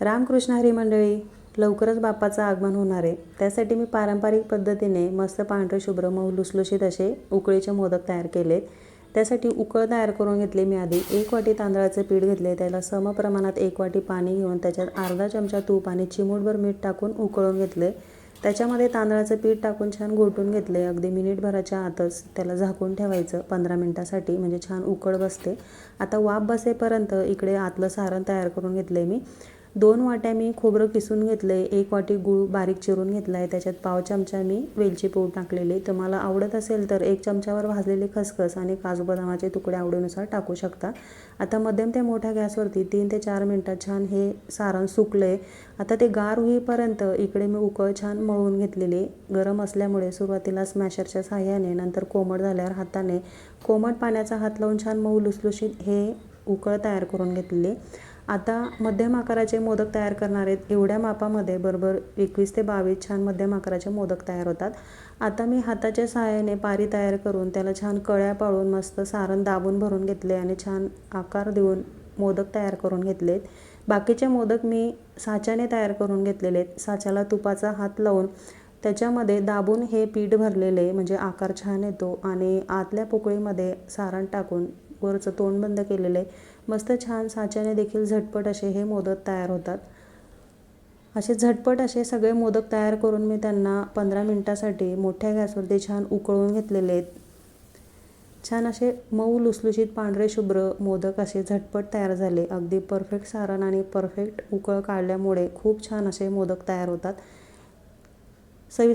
रामकृष्ण हरी मंडळी लवकरच बाप्पाचं आगमन होणार आहे. त्यासाठी मी पारंपरिक पद्धतीने मस्त पांढरे शुभ्र मऊ लुसलुशीत असे उकळीचे मोदक तयार केलेत. त्यासाठी उकळ तयार करून घेतली मी आधी. एक वाटी तांदळाचं पीठ घेतले त्याला समप्रमाणात एक वाटी पाणी घेऊन त्याच्यात अर्धा चमचा तूप आणि चिमूटभर मीठ टाकून उकळून घेतले त्याच्यामध्ये तांदळाचं पीठ टाकून छान घोटून घेतले अगदी मिनिटभराच्या आतच त्याला झाकून ठेवायचं पंधरा मिनटासाठी म्हणजे छान उकळ बसते. आता वाफ बसेपर्यंत इकडे आतलं सारण तयार करून घेतले मी. दोन वाट्या मी खोबरं किसून घेतलं आहे एक वाटी गूळ बारीक चिरून घेतला आहे त्याच्यात पाव चमचा मी वेलची पूड टाकलेली. तुम्हाला आवडत असेल तर एक चमच्यावर भाजलेली खसखस आणि काजू बदामाचे तुकडे आवडीनुसार टाकू शकता. आता मध्यम ते मोठ्या गॅसवरती तीन ते चार मिनटात छान हे सारण सुकलं आहे आता ते गार होईपर्यंत इकडे मी उकळ छान मळून घेतलेली. गरम असल्यामुळे सुरुवातीला स्मॅशरच्या साह्याने नंतर कोमट झाल्यावर हाताने. कोमट पाण्याचा हात लावून छान मऊ लुसलुशीत हे उकळ तयार करून घेतलेले. आता मध्यम आकाराचे मोदक तयार करणार आहेत. एवढ्या मापामध्ये बरोबर एकवीस ते बावीस छान मध्यम आकाराचे मोदक तयार होतात. आता मी हाताच्या सहाय्याने पारी तयार करून त्याला छान कळ्या पाळून मस्त सारण दाबून भरून घेतले आणि छान आकार देऊन मोदक तयार करून घेतलेत. बाकीचे मोदक मी साच्याने तयार करून घेतलेले आहेत. साच्याला तुपाचा हात लावून त्याच्यामध्ये दाबून हे पीठ भरलेले म्हणजे आकार छान येतो आणि आतल्या पोकळीमध्ये सारण टाकून वरचं तोंड बंद केलेलं. आहे मस्त छान साच्याने देखील झटपट असे हे मोदक तयार होतात. असे झटपट असे सगळे मोदक तयार करून मी त्यांना पंधरा मिनटासाठी मोठ्या गॅसवरती छान उकळून घेतलेले आहेत. छान असे मऊ लुसलुशीत पांढरे शुभ्र मोदक असे झटपट तयार झाले. अगदी परफेक्ट सारण आणि परफेक्ट उकळ काढल्यामुळे खूप छान असे मोदक तयार होतात. सविस्तर